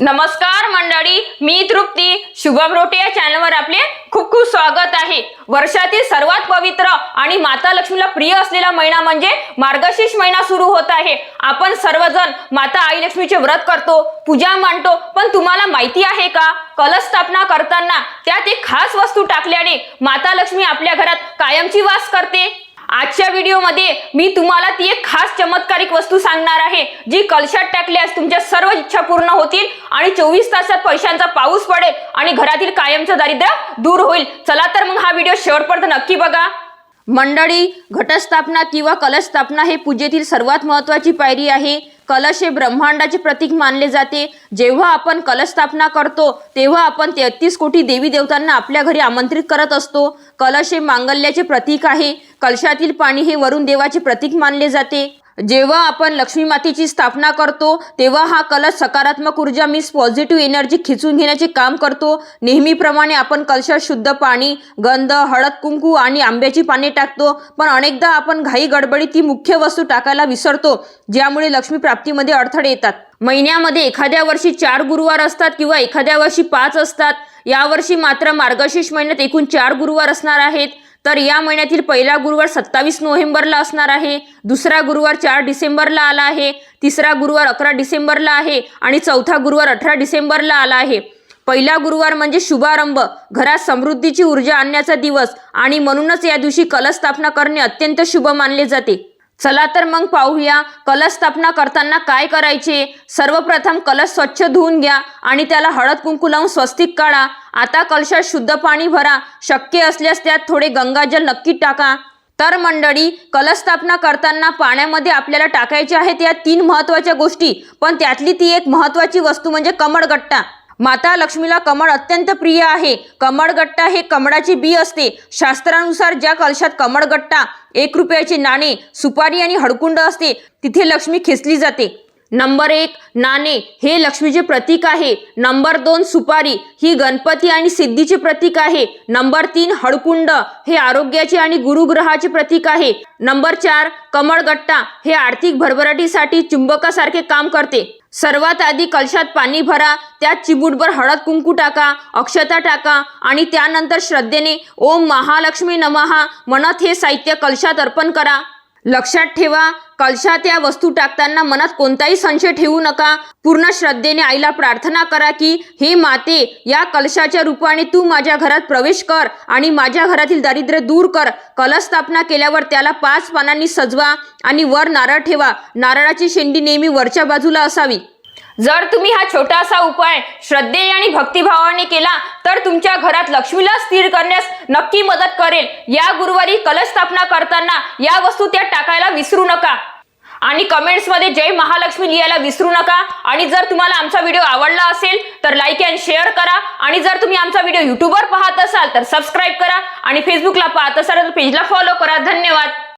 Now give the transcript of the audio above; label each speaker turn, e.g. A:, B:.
A: नमस्कार मंडळी मी तृप्ती. शुभम रोटे या चॅनलवर आपले खूप खूप स्वागत आहे. वर्षातील सर्वात पवित्र आणि माता लक्ष्मीला प्रिय असलेला महिना म्हणजे मार्गशीर्ष महिना सुरू होत आहे. आपण सर्वजण माता आई लक्ष्मीचे व्रत करतो पूजा मांडतो पण तुम्हाला माहिती आहे का? कलश स्थापना करताना त्यात एक खास वस्तू टाकल्याने माता लक्ष्मी आपल्या घरात कायमची वास करते. आजच्या व्हिडिओमध्ये मी तुम्हाला ती एक खास चमत्कारिक वस्तू सांगणार आहे जी कलशात टाकल्यास तुमच्या सर्व इच्छा पूर्ण होतील आणि चोवीस तासात पैशांचा पाऊस पडेल आणि घरातील कायमचं दारिद्र्य दूर होईल. चला तर मग हा व्हिडिओ शेवटपर्यंत नक्की बघा. मंडळी घटस्थापना किंवा कलश स्थापना हे पूजेतील सर्वात महत्त्वाची पायरी आहे. कलश हे ब्रह्मांडाचे प्रतीक मानले जाते. जेव्हा आपण कलश स्थापना करतो तेव्हा आपण तेहतीस कोटी देवी देवतांना आपल्या घरी आमंत्रित करत असतो. कलश हे मांगल्याचे प्रतीक आहे. कलशातील पाणी हे वरुण देवाचे प्रतीक मानले जाते. जेव्हा आपण लक्ष्मी मातेची स्थापना करतो तेव्हा हा कलश सकारात्मक ऊर्जा मीन्स पॉझिटिव्ह एनर्जी खिचून घेण्याचे काम करतो. नेहमीप्रमाणे आपण कलशात शुद्ध पाणी गंध हळद कुंकू आणि आंब्याची पाने टाकतो. पण अनेकदा आपण घाई गडबडीत ती मुख्य वस्तू टाकायला विसरतो ज्यामुळे लक्ष्मी प्राप्तीमध्ये अडथळे येतात. महिन्यामध्ये एखाद्या वर्षी चार गुरुवार असतात किंवा एखाद्या वर्षी पाच असतात. यावर्षी मात्र मार्गशीर्ष महिन्यात एकूण चार गुरुवार असणार आहेत. तर या महिन्यातील पहिला गुरुवार सत्तावीस नोव्हेंबरला असणार आहे. दुसरा गुरुवार चार डिसेंबरला आला आहे. तिसरा गुरुवार अकरा डिसेंबरला आहे आणि चौथा गुरुवार अठरा डिसेंबरला आला आहे. पहिला गुरुवार म्हणजे शुभारंभ घरात समृद्धीची ऊर्जा आणण्याचा दिवस आणि म्हणूनच या दिवशी कलश स्थापना करणे अत्यंत शुभ मानले जाते. चला तर मग पाहूया कलश स्थापना करताना काय करायचे? सर्वप्रथम कलश स्वच्छ धुवून घ्या आणि त्याला हळद कुंकू लावून स्वस्तिक काढा. आता कलशात शुद्ध पाणी भरा. शक्य असल्यास त्यात थोडे गंगाजल नक्की टाका. तर मंडळी कलस्थापना करताना पाण्यामध्ये आपल्याला टाकायचे आहेत या तीन महत्त्वाच्या गोष्टी. पण त्यातली ती एक महत्त्वाची वस्तू म्हणजे कमळगट्टा. माता लक्ष्मीला कमळ अत्यंत प्रिय आहे. कमळगट्टा हे कमळाची बी असते. शास्त्रानुसार ज्या कलशात कमळगट्टा एक रुपयाचे नाणे सुपारी आणि हडकुंड असते तिथे लक्ष्मी खेचली जाते. नंबर एक नाणे हे लक्ष्मीचे प्रतीक आहे. नंबर दोन सुपारी ही गणपती आणि सिद्धीचे प्रतीक आहे. नंबर तीन हळकुंड हे आरोग्याचे आणि गुरुग्रहाचे प्रतीक आहे. नंबर चार कमळगट्टा हे आर्थिक भरभराटीसाठी चुंबकासारखे काम करते. सर्वात आधी कलशात पाणी भरा त्यात चिबूटभर हळद कुंकू टाका अक्षता टाका आणि त्यानंतर श्रद्धेने ओम महालक्ष्मी नमहा म्हणत हे साहित्य कलशात अर्पण करा. लक्षात ठेवा कलशात या वस्तू टाकताना मनात कोणताही संशय ठेवू नका. पूर्ण श्रद्धेने आईला प्रार्थना करा की हे माते या कलशाच्या रूपाने तू माझ्या घरात प्रवेश कर आणि माझ्या घरातील दारिद्र्य दूर कर. कलश स्थापना केल्यावर त्याला पाच पानांनी सजवा आणि वर नारळ ठेवा. नारळाची शेंडी नेहमी वरच्या बाजूला असावी. जर तुम्ही हा छोटासा उपाय श्रद्धे आणि भक्तिभावाने केला तर तुमच्या घरात लक्ष्मीला स्थिर करण्यास नक्की मदत करेल. या गुरुवारी कलश स्थापना करताना या वस्तू त्यात टाकायला विसरू नका. आणि कमेंट्समध्ये जय महालक्ष्मी लिहायला विसरू नका. आणि जर तुम्हाला आमचा व्हिडिओ आवडला असेल तर लाईक अँड शेअर करा. आणि जर तुम्ही आमचा व्हिडिओ युट्यूबवर पाहत असाल तर सबस्क्राईब करा. आणि फेसबुकला पाहत असाल तर पेजला फॉलो करा. धन्यवाद.